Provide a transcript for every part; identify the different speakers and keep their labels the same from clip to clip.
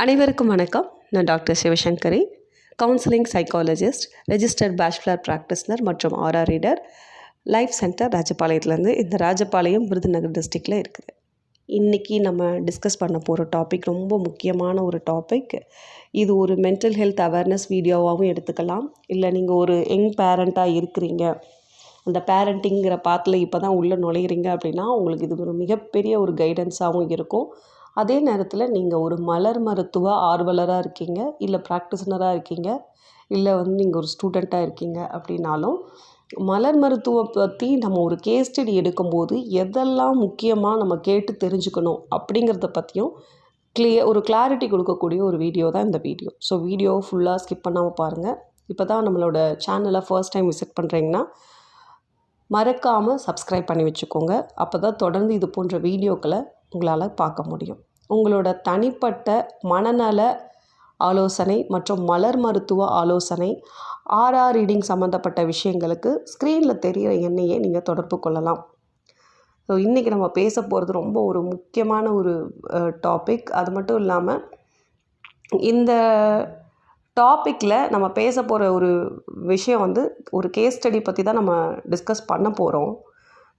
Speaker 1: அனைவருக்கும் வணக்கம். நான் doctor Sivasankari counselling psychologist registered bachelor practitioner மற்றும் ஆர்ஆர் ரீடர் லைஃப் சென்டர் ராஜபாளையத்துலேருந்து இந்த ராஜபாளையம் விருதுநகர் டிஸ்ட்ரிக்டில் இருக்குது. இன்றைக்கி நம்ம டிஸ்கஸ் பண்ண போகிற டாபிக் ரொம்ப முக்கியமான ஒரு டாபிக் இது ஒரு மென்டல் ஹெல்த் அவேர்னஸ் வீடியோவாகவும் எடுத்துக்கலாம். இல்லை நீங்கள் ஒரு யங் பேரண்ட்டாக இருக்கிறீங்க. அந்த பேரண்டிங்கிற பாத்தில் இப்போ தான் உள்ளே நுழையிறீங்க அப்படின்னா உங்களுக்கு இது ஒரு மிகப்பெரிய ஒரு கைடன்ஸாகவும் இருக்கும். அதே நேரத்தில் நீங்கள் ஒரு மலர் மருத்துவ ஆர்வலராக இருக்கீங்க இல்லை ப்ராக்டிஸ்னராக இருக்கீங்க இல்லை வந்து நீங்கள் ஒரு ஸ்டூடெண்ட்டாக இருக்கீங்க அப்படின்னாலும் மலர் மருத்துவம் பற்றி நம்ம ஒரு கேஸ் ஸ்டடி எடுக்கும்போது எதெல்லாம் முக்கியமாக நம்ம கேட்டு தெரிஞ்சுக்கணும் அப்படிங்கிறத பற்றியும் கிளியர் ஒரு கிளாரிட்டி கொடுக்கக்கூடிய ஒரு வீடியோ தான் இந்த வீடியோ ஸோ வீடியோ ஃபுல்லாக ஸ்கிப் பண்ணாமல் பாருங்கள் இப்போ தான் நம்மளோட சேனலை ஃபர்ஸ்ட் டைம் விசிட் பண்ணுறீங்கன்னா மறக்காமல் சப்ஸ்கிரைப் பண்ணி வச்சுக்கோங்க. அப்போ தான் தொடர்ந்து இது போன்ற வீடியோக்களை உங்களால் பார்க்க முடியும். உங்களோட தனிப்பட்ட மனநல ஆலோசனை மற்றும் மலர் மருத்துவ ஆலோசனை ஆர்ஆர் ரீடிங் சம்மந்தப்பட்ட விஷயங்களுக்கு ஸ்க்ரீனில் தெரிகிற எண்ணையே நீங்கள் தொடர்பு கொள்ளலாம். ஸோ இன்றைக்கி நம்ம பேச போகிறது ரொம்ப ஒரு முக்கியமான ஒரு டாபிக் அது மட்டும் இல்லாமல் இந்த டாப்பிக்கில் நம்ம பேச போகிற ஒரு விஷயம் வந்து ஒரு கேஸ் ஸ்டடி பற்றி தான் நம்ம டிஸ்கஸ் பண்ண போகிறோம்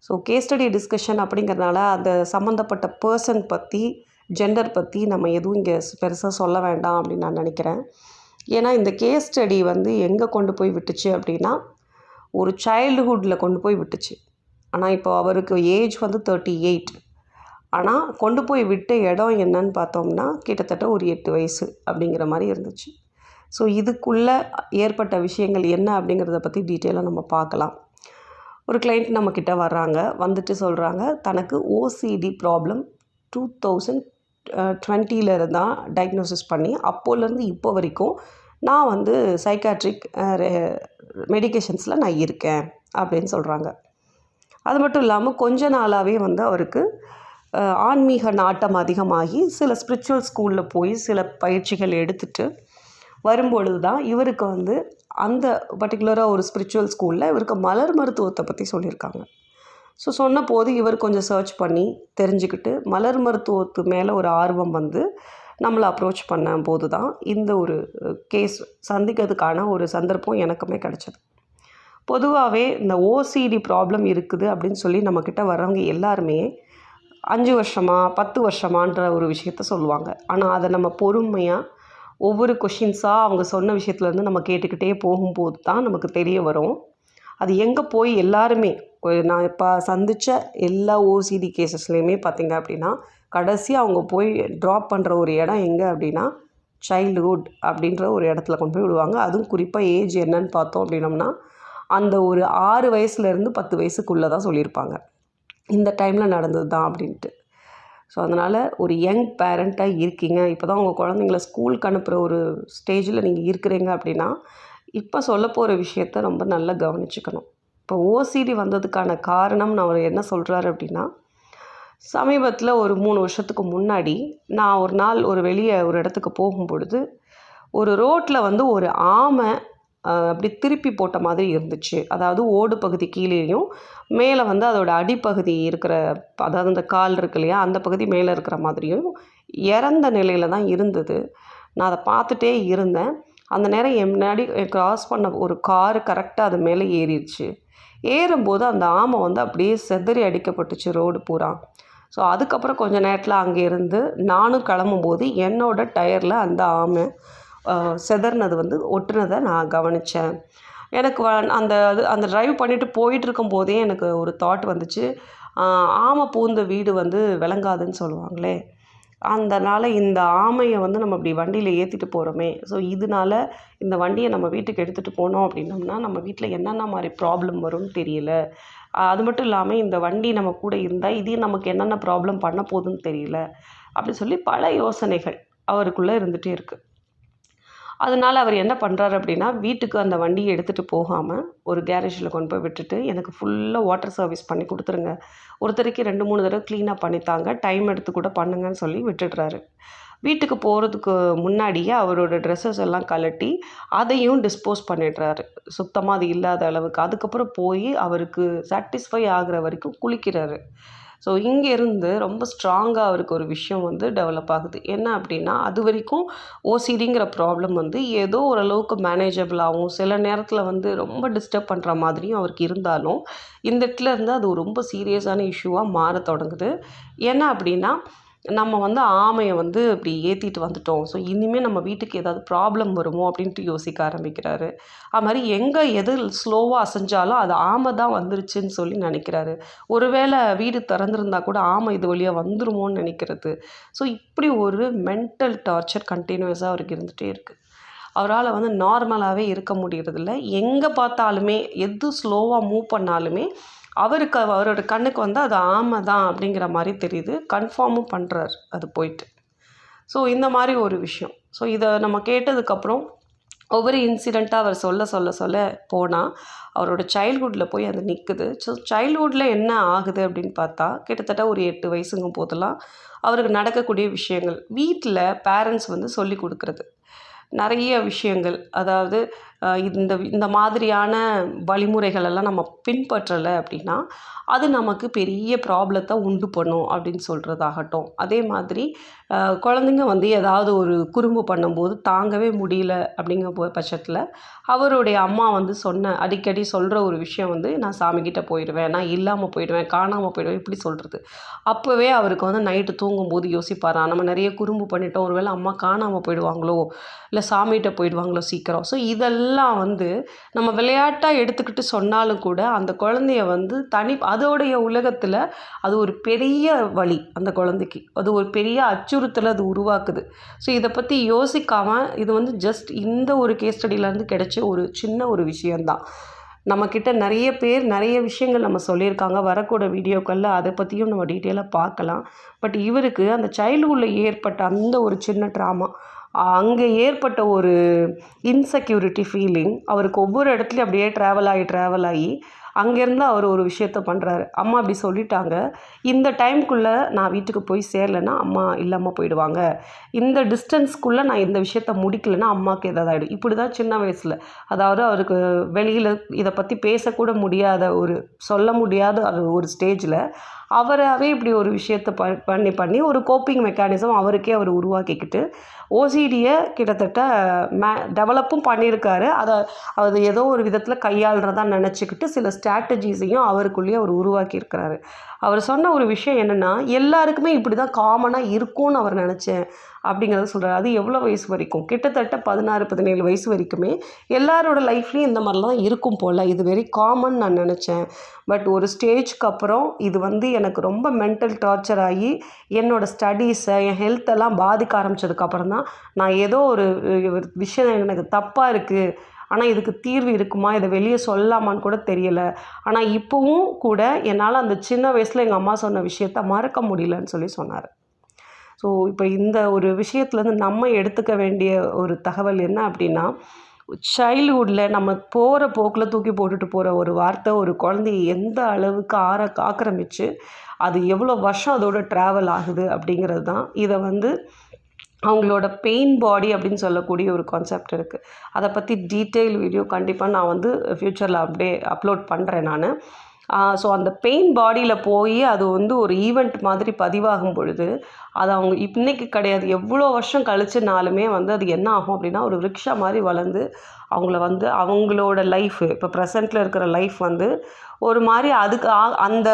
Speaker 1: ஸோ கேஸ் ஸ்டடி டிஸ்கஷன் அப்படிங்கிறதுனால அந்த சம்மந்தப்பட்ட பர்சன் பற்றி ஜெண்டர் பற்றி நம்ம எதுவும் இங்கே பெருசாக சொல்ல வேண்டாம் அப்படின்னு நான் நினைக்கிறேன். ஏன்னா இந்த கேஸ் ஸ்டடி வந்து எங்கே கொண்டு போய் விட்டுச்சு அப்படின்னா ஒரு சைல்டுஹுட்டில் கொண்டு போய் விட்டுச்சு. ஆனால் இப்போ அவருக்கு ஏஜ் வந்து தேர்ட்டி எயிட் ஆனால் கொண்டு போய் விட்ட இடம் என்னன்னு பார்த்தோம்னா கிட்டத்தட்ட ஒரு எட்டு வயசு அப்படிங்கிற மாதிரி இருந்துச்சு. ஸோ இதுக்குள்ளே ஏற்பட்ட விஷயங்கள் என்ன அப்படிங்கிறத பற்றி டீட்டெயிலாக நம்ம பார்க்கலாம். ஒரு கிளைண்ட் நம்மக்கிட்ட வர்றாங்க வந்துட்டு சொல்கிறாங்க தனக்கு ஓசிடி ப்ராப்ளம் டூ தௌசண்ட் டுவெண்ட்டியில் தான் டயக்னோசிஸ் பண்ணி அப்போலேருந்து இப்போ வரைக்கும் நான் வந்து சைக்காட்ரிக் மெடிக்கேஷன்ஸில் நான் இருக்கேன் அப்படின்னு சொல்கிறாங்க அது மட்டும் இல்லாமல் கொஞ்ச நாளாகவே வந்து அவருக்கு ஆன்மீக நாட்டம் அதிகமாகி சில ஸ்பிரிச்சுவல் ஸ்கூலில் போய் சில பயிற்சிகள் எடுத்துட்டு வரும்பொழுது தான் இவருக்கு வந்து அந்த பர்டிகுலராக ஒரு ஸ்பிரிச்சுவல் ஸ்கூலில் இவருக்கு மலர் மருத்துவத்தை பற்றி சொல்லியிருக்காங்க. ஸோ சொன்ன போது இவர் கொஞ்சம் சர்ச் பண்ணி தெரிஞ்சுக்கிட்டு மலர் மருத்துவத்து மேலே ஒரு ஆர்வம் வந்து நம்மளை அப்ரோச் பண்ண போது தான் இந்த ஒரு கேஸ் சந்திக்கிறதுக்கான ஒரு சந்தர்ப்பம் எனக்குமே கிடச்சிது. பொதுவாகவே இந்த ஓசிடி ப்ராப்ளம் இருக்குது அப்படின்னு சொல்லி நம்மக்கிட்ட வர்றவங்க எல்லாருமே அஞ்சு வருஷமாக பத்து வருஷமான்ற ஒரு விஷயத்த சொல்லுவாங்க. ஆனால் அதை நம்ம பொறுமையாக ஒவ்வொரு கொஷின்ஸாக அவங்க சொன்ன விஷயத்துலேருந்து நம்ம கேட்டுக்கிட்டே போகும்போது தான் நமக்கு தெரிய வரும். அது எங்கே போய் எல்லாருமே நான் இப்போ சந்தித்த எல்லா ஓசிடி கேசஸ்லேயுமே பார்த்திங்க அப்படின்னா கடைசி அவங்க போய் ட்ராப் பண்ணுற ஒரு இடம் எங்கே அப்படின்னா சைல்டுஹுட் அப்படின்ற ஒரு இடத்துல கொண்டு போய் விடுவாங்க. அதுவும் குறிப்பாக ஏஜ் என்னன்னு பார்த்தோம் அப்படின்னம்னா அந்த ஒரு ஆறு வயசுலேருந்து பத்து வயசுக்குள்ளே தான் சொல்லியிருப்பாங்க. இந்த டைமில் நடந்தது தான் அப்படின்ட்டு. ஸோ அதனால் ஒரு யங் பேரண்ட்டாக இருக்கீங்க. இப்போ தான் உங்கள் குழந்தைங்கள ஸ்கூலுக்கு அனுப்புகிற ஒரு ஸ்டேஜில் நீங்கள் இருக்கிறீங்க அப்படின்னா இப்போ சொல்ல போகிற விஷயத்த ரொம்ப நல்லா கவனிச்சுக்கணும். இப்போ ஓசிடி வந்ததுக்கான காரணம் நான் அவர் என்ன சொல்கிறாரு அப்படின்னா சமீபத்தில் ஒரு மூணு வருஷத்துக்கு முன்னாடி நான் ஒரு நாள் ஒரு வெளியே ஒரு இடத்துக்கு போகும் பொழுது ஒரு ரோட்டில் வந்து ஒரு ஆமை அப்படி திருப்பி போட்ட மாதிரி இருந்துச்சு. அதாவது ஓடு பகுதி கீழேயும் மேலே வந்து அதோடய அடிப்பகுதி இருக்கிற அதாவது அந்த கால் இருக்கு இல்லையா அந்த பகுதி மேலே இருக்கிற மாதிரியும் இறந்த நிலையில் தான் இருந்தது. நான் அதை பார்த்துட்டே இருந்தேன். அந்த நேரம் என் முன்னாடி க்ராஸ் பண்ண ஒரு காரு கரெக்டாக அது மேலே ஏறிடுச்சு. ஏறும்போது அந்த ஆமை வந்து அப்படியே செதறி அடிக்கப்பட்டுச்சு ரோடு பூரா. ஸோ அதுக்கப்புறம் கொஞ்சம் நேரத்தில் அங்கே இருந்து நானும் கிளம்பும்போது என்னோடய டயரில் அந்த ஆமை செதறினது வந்து ஒட்டுனதை நான் கவனித்தேன் எனக்கு அந்த அது அந்த ட்ரைவ் பண்ணிவிட்டு போயிட்டுருக்கும் போதே எனக்கு ஒரு தாட் வந்துச்சு. ஆமை பூந்த வீடு வந்து விளங்காதுன்னு சொல்லுவாங்களே. அதனால் இந்த ஆமையை வந்து நம்ம இப்படி வண்டியில் ஏற்றிட்டு போகிறோமே ஸோ இதனால இந்த வண்டியை நம்ம வீட்டுக்கு எடுத்துகிட்டு போனோம் அப்படின்னம்னா நம்ம வீட்டில் என்னென்ன மாதிரி ப்ராப்ளம் வரும்னு தெரியல. அது மட்டும் இல்லாமல் இந்த வண்டி நம்ம கூட இருந்தால் இதையும் நமக்கு என்னென்ன ப்ராப்ளம் பண்ண போகுதுன்னு தெரியல. அப்படி சொல்லி பல யோசனைகள் அவருக்குள்ளே இருந்துகிட்டே இருக்குது அதனால் அவர் என்ன பண்ணுறாரு அப்படின்னா வீட்டுக்கு அந்த வண்டியை எடுத்துகிட்டு போகாமல் ஒரு கேரேஜில் கொண்டு போய் விட்டுட்டு எனக்கு ஃபுல்லாக வாட்டர் சர்வீஸ் பண்ணி கொடுத்துருங்க. ஒருத்தருக்கு ரெண்டு மூணு தடவை க்ளீனாக பண்ணித்தாங்க. டைம் எடுத்து கூட பண்ணுங்கன்னு சொல்லி விட்டுடுறாரு. வீட்டுக்கு போகிறதுக்கு முன்னாடியே அவரோட ட்ரெஸ்ஸஸ் எல்லாம் கழட்டி அதையும் டிஸ்போஸ் பண்ணிடுறாரு. சுத்தமாக அது இல்லாத அளவுக்கு. அதுக்கப்புறம் போய் அவருக்கு சாட்டிஸ்ஃபை ஆகிற வரைக்கும் குளிக்கிறாரு. ஸோ இங்கேருந்து ரொம்ப ஸ்ட்ராங்காக அவருக்கு ஒரு விஷயம் வந்து டெவலப் ஆகுது. என்ன அப்படின்னா அது வரைக்கும் ஓசிடிங்கிற ப்ராப்ளம் வந்து ஏதோ ஓரளவுக்கு மேனேஜபிளாகவும் சில நேரத்தில் வந்து ரொம்ப டிஸ்டர்ப் பண்ணுற மாதிரியும் அவருக்கு இருந்தாலும் இந்த இடத்துல இருந்து அது ரொம்ப சீரியஸான இஷ்யூவாக மாற தொடங்குது. என்ன அப்படின்னா நம்ம வந்து ஆமையை வந்து இப்படி ஏற்றிட்டு வந்துட்டோம். ஸோ இனிமேல் நம்ம வீட்டுக்கு ஏதாவது ப்ராப்ளம் வருமோ அப்படின்ட்டு யோசிக்க ஆரம்பிக்கிறாரு. அது மாதிரி எங்கே எது ஸ்லோவாக அசைஞ்சாலும் அது ஆமை தான் வந்துருச்சுன்னு சொல்லி நினைக்கிறாரு. ஒருவேளை வீடு திறந்துருந்தா கூட ஆமை இது வழியாக வந்துருமோன்னு நினைக்கிறது. ஸோ இப்படி ஒரு மென்டல் டார்ச்சர் கண்டினியூஸாக அவருக்கு இருந்துகிட்டே இருக்குது அவரால் வந்து நார்மலாகவே இருக்க முடியறதில்ல. எங்கே பார்த்தாலுமே எது ஸ்லோவாக மூவ் பண்ணாலுமே அவருக்கு அவரோட கண்ணுக்கு வந்து அது ஆமை தான் அப்படிங்கிற மாதிரி தெரியுது. கன்ஃபார்மும் பண்ணுறாரு அது போயிட்டு. ஸோ இந்த மாதிரி ஒரு விஷயம். ஸோ இதை நம்ம கேட்டதுக்கப்புறம் ஒவ்வொரு இன்சிடெண்ட்டாக அவர் சொல்ல சொல்ல சொல்ல போனால் அவரோட சைல்ட்ஹுட்டில் போய் அது நிற்குது ஸோ சைல்ட்ஹுட்டில் என்ன ஆகுது அப்படின்னு பார்த்தா கிட்டத்தட்ட ஒரு எட்டு வயசுங்கும் போதெல்லாம் அவருக்கு நடக்கக்கூடிய விஷயங்கள். வீட்டில் பேரண்ட்ஸ் வந்து சொல்லி கொடுக்குறது. நிறைய விஷயங்கள். அதாவது இந்த இந்த மாதிரியான வழிமுறைகள் எல்லாம் நம்ம பின்பற்றலை அப்படின்னா அது நமக்கு பெரிய ப்ராப்ளத்தை உண்டு பண்ணும் அப்படின்னு சொல்கிறதாகட்டும் அதே மாதிரி குழந்தைங்க வந்து ஏதாவது ஒரு குறும்பு பண்ணும்போது தாங்கவே முடியல அப்படிங்கிற பட்சத்தில் அவருடைய அம்மா வந்து சொன்ன அடிக்கடி சொல்கிற ஒரு விஷயம் வந்து நான் சாமிக்கிட்ட போயிடுவேன் நான் இல்லாமல் போயிடுவேன் காணாமல் போயிடுவேன் இப்படி சொல்கிறது அப்போவே அவருக்கு வந்து நைட்டு தூங்கும்போது யோசிப்பாரா நம்ம நிறைய குறும்பு பண்ணிட்டோம் ஒருவேளை அம்மா காணாமல் போயிடுவாங்களோ? இல்லை சாமிகிட்ட போயிடுவாங்களோ சீக்கிரம்? ஸோ இதெல்லாம் வந்து நம்ம விளையாட்டாக எடுத்துக்கிட்டு சொன்னாலும் கூட அந்த குழந்தைய வந்து தனி அதோடைய உலகத்தில் அது ஒரு பெரிய வழி அந்த குழந்தைக்கு. அது ஒரு பெரிய அச்சுறுத்தலை அது உருவாக்குது. ஸோ இதை பற்றி யோசிக்காமல் இது வந்து ஜஸ்ட் இந்த ஒரு கேஸ் ஸ்டடியிலேருந்து கிடைச்ச ஒரு சின்ன ஒரு விஷயந்தான் நம்மக்கிட்ட நிறைய பேர் நிறைய விஷயங்கள் நம்ம சொல்லியிருக்காங்க. வரக்கூட வீடியோக்களில் அதை பற்றியும் நம்ம டீட்டெயிலாக பார்க்கலாம். பட் இவருக்கு அந்த சைல்டுஹுட்டில் ஏற்பட்ட அந்த ஒரு சின்ன ட்ராமா அங்கே ஏற்பட்ட ஒரு இன்செக்யூரிட்டி ஃபீலிங் அவருக்கு ஒவ்வொரு இடத்துலையும் அப்படியே ட்ராவல் ஆகி ட்ராவல் ஆகி அங்கேருந்து அவர் ஒரு விஷயத்த பண்ணுறாரு அம்மா அப்படி சொல்லிட்டாங்க. இந்த டைம்குள்ளே நான் வீட்டுக்கு போய் சேரலைன்னா அம்மா இல்லாமல் போயிடுவாங்க. இந்த டிஸ்டன்ஸ்க்குள்ளே நான் இந்த விஷயத்த முடிக்கலைன்னா அம்மாவுக்கு ஏதாவது ஆகிடும் இப்படி தான் சின்ன வயசில். அதாவது அவருக்கு வெளியில் இதை பற்றி பேசக்கூட முடியாத ஒரு சொல்ல முடியாத ஒரு ஸ்டேஜில் அவராகவே இப்படி ஒரு விஷயத்த ப பண்ணி பண்ணி ஒரு கோப்பிங் மெக்கானிசம் அவருக்கே அவர் உருவாக்கிக்கிட்டு ஓசிடியை கிட்டத்தட்ட மே டெவலப்பும் பண்ணியிருக்காரு. அதை அது ஏதோ ஒரு விதத்தில் கையாளுறதா நினச்சிக்கிட்டு சில ஸ்ட்ராட்டஜிஸையும் அவருக்குள்ளேயே அவர் உருவாக்கியிருக்கிறாரு. அவர் சொன்ன ஒரு விஷயம் என்னென்னா எல்லாருக்குமே இப்படி தான் காமனாக இருக்கும்னு அவர் நினச்சேன். அப்படிங்கிறத சொல்கிறார் அது எவ்வளோ வயசு வரைக்கும்? கிட்டத்தட்ட பதினாறு பதினேழு வயசு வரைக்குமே எல்லாரோட லைஃப்லேயும் இந்த மாதிரிலாம் இருக்கும் போல். இது வெரி காமன் நான் நினச்சேன். பட் ஒரு ஸ்டேஜ்க்கு அப்புறம் இது வந்து எனக்கு ரொம்ப மென்டல் டார்ச்சர் ஆகி என்னோடய ஸ்டடீஸை என் ஹெல்த்தெல்லாம் பாதிக்க ஆரம்பித்ததுக்கப்புறம் தான் நான் ஏதோ ஒரு விஷயம் எனக்கு தப்பாக இருக்குது ஆனால் இதுக்கு தீர்வு இருக்குமா? இதை வெளியே சொல்லலாமான்னு கூட தெரியலை. ஆனால் இப்போவும் கூட என்னால் அந்த சின்ன வயசில் எங்கள் அம்மா சொன்ன விஷயத்த மறக்க முடியலன்னு சொல்லி சொன்னார். ஸோ இப்போ இந்த ஒரு விஷயத்துலேருந்து நம்ம எடுத்துக்க வேண்டிய ஒரு தகவல் என்ன அப்படின்னா சைல்டுஹுட்டில் நம்ம போகிற போக்கில் தூக்கி போட்டுட்டு போகிற ஒரு வார்த்தை ஒரு குழந்தைய எந்த அளவுக்கு ஆற ஆக்கிரமிச்சு அது எவ்வளோ வருஷம் அதோட ட்ராவல் ஆகுது அப்படிங்கிறது தான். இதை வந்து அவங்களோட பெயின் பாடி அப்படின்னு சொல்லக்கூடிய ஒரு கான்செப்ட் இருக்குது அதை பற்றி டீட்டெயில் வீடியோ கண்டிப்பாக நான் வந்து ஃப்யூச்சரில் அப்படியே அப்லோட் பண்ணுறேன் நான். ஸோ அந்த பெயின் பாடியில் போய் அது வந்து ஒரு ஈவெண்ட் மாதிரி பதிவாகும் பொழுது அது அவங்க இன்றைக்கி கிடையாது. எவ்வளோ வருஷம் கழிச்சுனாலுமே வந்து அது என்ன ஆகும் அப்படின்னா ஒரு ரிக்ஷா மாதிரி வளர்ந்து அவங்கள வந்து அவங்களோட லைஃப் இப்போ ப்ரெசண்ட்டில் இருக்கிற லைஃப் வந்து ஒரு மாதிரி அதுக்கு அந்த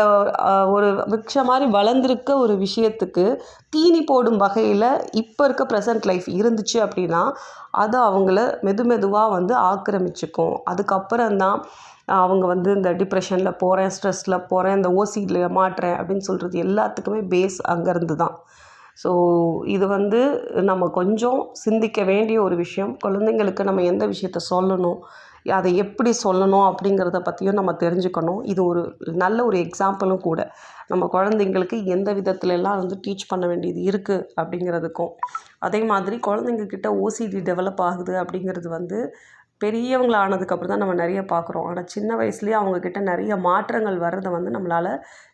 Speaker 1: ஒரு விக்ஷ மாதிரி வளர்ந்துருக்க ஒரு விஷயத்துக்கு தீனி போடும் வகையில் இப்போ இருக்க ப்ரெசன்ட் லைஃப் இருந்துச்சு அப்படின்னா அது அவங்கள மெது மெதுவாக வந்து ஆக்கிரமிச்சுக்கும். அதுக்கப்புறம் தான் அவங்க வந்து இந்த டிப்ரெஷனில் போகிறேன் ஸ்ட்ரெஸ்ஸில் போகிறேன் இந்த ஓசியில் மாட்டுறேன் அப்படின்னு சொல்கிறது எல்லாத்துக்குமே பேஸ் அங்கேருந்து தான். ஸோ இது வந்து நம்ம கொஞ்சம் சிந்திக்க வேண்டிய ஒரு விஷயம். குழந்தைங்களுக்கு நம்ம எந்த விஷயத்த சொல்லணும் அதை எப்படி சொல்லணும் அப்படிங்கிறத பற்றியும் நம்ம தெரிஞ்சுக்கணும். இது ஒரு நல்ல ஒரு எக்ஸாம்பிளும் கூட. நம்ம குழந்தைங்களுக்கு எந்த விதத்துலலாம் வந்து டீச் பண்ண வேண்டியது இருக்குது அப்படிங்கிறதுக்கும். அதே மாதிரி குழந்தைங்க கிட்ட ஓசிடி டெவலப் ஆகுது அப்படிங்கிறது வந்து பெரியவங்களா ஆனதுக்கப்புறம் தான் நம்ம நிறைய பார்க்குறோம். ஆனால் சின்ன வயசுலேயே அவங்கக்கிட்ட நிறைய மாற்றங்கள் வர்றதை வந்து நம்மளால்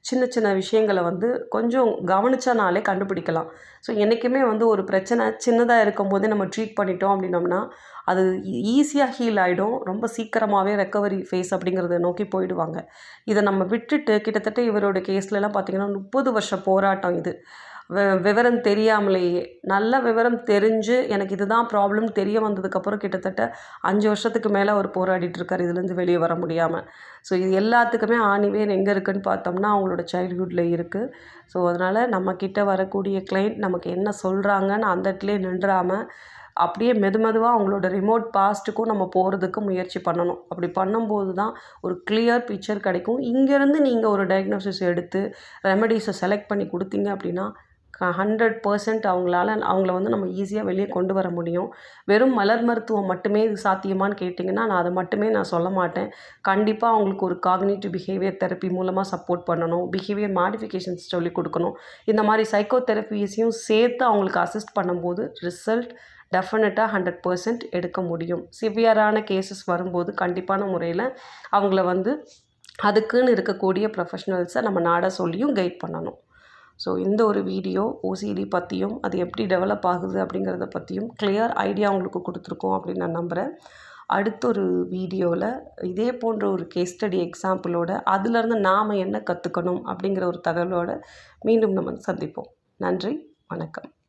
Speaker 1: சின்ன சின்ன விஷயங்களை வந்து கொஞ்சம் கவனிச்சனாலே கண்டுபிடிக்கலாம். ஸோ என்றைக்குமே வந்து ஒரு பிரச்சனை சின்னதாக இருக்கும்போதே நம்ம ட்ரீட் பண்ணிட்டோம் அப்படின்னோம்னா அது ஈஸியாக ஹீல் ஆகிடும் ரொம்ப சீக்கிரமாகவே ரெக்கவரி ஃபேஸ் அப்படிங்கிறத நோக்கி போயிடுவாங்க. இதை நம்ம விட்டுட்டு கிட்டத்தட்ட இவரோட கேஸ்லலாம் பார்த்திங்கன்னா முப்பது வருஷ போராட்டம் இது. விவரம் தெரியாமலேயே நல்ல விவரம் தெரிஞ்சு எனக்கு இதுதான் ப்ராப்ளம் தெரிய வந்ததுக்கப்புறம் கிட்டத்தட்ட அஞ்சு வருஷத்துக்கு மேலே அவர் போராடிட்டுருக்கார் இதுலேருந்து வெளியே வர முடியாமல் ஸோ இது எல்லாத்துக்குமே ஆணிவேர் எங்கே இருக்குதுன்னு பார்த்தோம்னா அவங்களோட சைல்ட்ஹுட்டில் இருக்குது ஸோ அதனால் நம்மக்கிட்ட வரக்கூடிய கிளைண்ட் நமக்கு என்ன சொல்கிறாங்கன்னு அந்த இடத்துலேயே நின்றாமல் அப்படியே மெது மெதுவாக அவங்களோட ரிமோட் பாஸ்ட்டுக்கும் நம்ம போகிறதுக்கு முயற்சி பண்ணணும். அப்படி பண்ணும்போது தான் ஒரு கிளியர் பிக்சர் கிடைக்கும். இங்கேருந்து நீங்கள் ஒரு டயக்னோசிஸ் எடுத்து ரெமடிஸை செலக்ட் பண்ணி கொடுத்தீங்க அப்படின்னா ஹண்ட்ரட் பர்சன்ட் அவங்களால அவங்கள வந்து நம்ம ஈஸியாக வெளியே கொண்டு வர முடியும். வெறும் மலர் மருத்துவம் மட்டுமே இது சாத்தியமான்னு கேட்டிங்கன்னா நான் அதை மட்டுமே நான் சொல்ல மாட்டேன். கண்டிப்பாக அவங்களுக்கு ஒரு காக்னேட்டிவ் பிஹேவியர் தெரப்பி மூலமாக சப்போர்ட் பண்ணணும். பிஹேவியர் மாடிஃபிகேஷன்ஸ் சொல்லிக் கொடுக்கணும். இந்த மாதிரி சைக்கோ தெரப்பீஸையும் சேர்த்து அவங்களுக்கு அசிஸ்ட் பண்ணும்போது ரிசல்ட் டெஃபினட்டாக ஹண்ட்ரட் பர்சன்ட் எடுக்க முடியும். சிவியரான கேசஸ் வரும்போது கண்டிப்பான முறையில் அவங்கள வந்து அதுக்குன்னு இருக்கக்கூடிய ப்ரொஃபஷ்னல்ஸை நம்ம நாட சொல்லியும் கைட் பண்ணணும். ஸோ இந்த ஒரு வீடியோ ஓசிடி பற்றியும் அது எப்படி டெவலப் ஆகுது அப்படிங்கிறத பற்றியும் கிளியர் ஐடியா உங்களுக்கு கொடுத்துருக்கோம் அப்படின்னு நான் நம்புகிறேன் அடுத்த ஒரு வீடியோவில் இதே போன்ற ஒரு கேஸ் ஸ்டடி எக்ஸாம்பிளோட அதுலேருந்து நாம் என்ன கற்றுக்கணும் அப்படிங்கிற ஒரு தகவலோடு மீண்டும் நம்ம சந்திப்போம். நன்றி வணக்கம்.